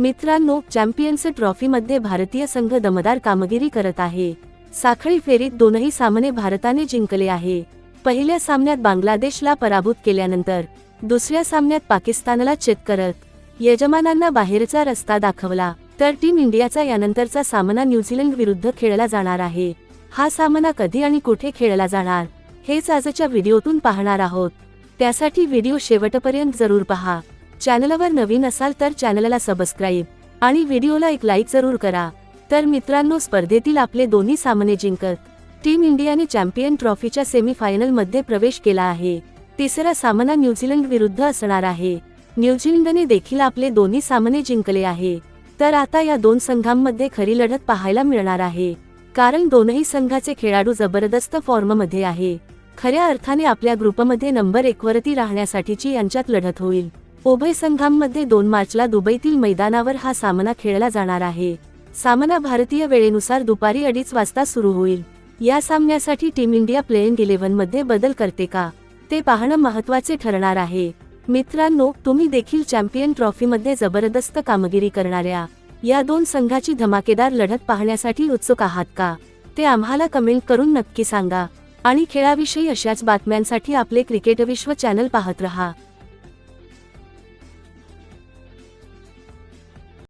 मित्रांनो चॅम्पियन्स ट्रॉफीमध्ये भारतीय संघ दमदार कामगिरी करत आहे. साखळी फेरीत दोनही सामने भारताने जिंकले आहे. पहिल्या सामन्यात बांगलादेशला पराभूत केल्यानंतर दुसऱ्या सामन्यात पाकिस्तानला चेत करत यजमानांना बाहेरचा रस्ता दाखवला. तर टीम इंडियाचा यानंतरचा सामना न्यूझीलंड विरुद्ध खेळला जाणार आहे. हा सामना कधी आणि कुठे खेळला जाणार हेच आजच्या व्हिडिओतून पाहणार आहोत. त्यासाठी व्हिडिओ शेवटपर्यंत जरूर पहा. चॅनलवर नवीन असाल तर चॅनलला सबस्क्राईब आणि व्हिडिओला एक लाईक जरूर करा. तर मित्रांनो स्पर्धेतील आपले दोन्ही सामने जिंकत टीम इंडियाने चॅम्पियन ट्रॉफीच्या सेमीफायनलमध्ये प्रवेश केला आहे. तिसरा सामना न्यूझीलंड विरुद्ध असणार आहे. न्यूझीलंडने देखील आपले दोन्ही सामने जिंकले आहे. तर आता या दोन संघांमध्ये खरी लढत पाहायला मिळणार आहे. कारण दोनही संघाचे खेळाडू जबरदस्त फॉर्ममध्ये आहे. खऱ्या अर्थाने आपल्या ग्रुपमध्ये नंबर एकवरती राहण्यासाठीची यांच्यात लढत होईल. उभय संघांमध्ये दोन मार्चला दुबईतील मैदानावर हा सामना खेळला जाणार आहे. सामना भारतीय वेळेनुसार दुपारी अडीच वाजता सुरू होईल. या सामन्यासाठी टीम इंडिया प्लेइंग इलेव्हनमध्ये बदल करते का? ते पाहणं महत्त्वाचे ठरणार आहे. मित्रांनो तुम्ही देखील चॅम्पियन ट्रॉफीमध्ये जबरदस्त कामगिरी करणाऱ्या या दोन संघाची धमाकेदार लढत पाहण्यासाठी उत्सुक आहात का? ते आम्हाला कमेंट करून नक्की सांगा. आणि खेळाविषयी अशाच बातम्यांसाठी आपले क्रिकेट विश्व चॅनल पाहत रहा.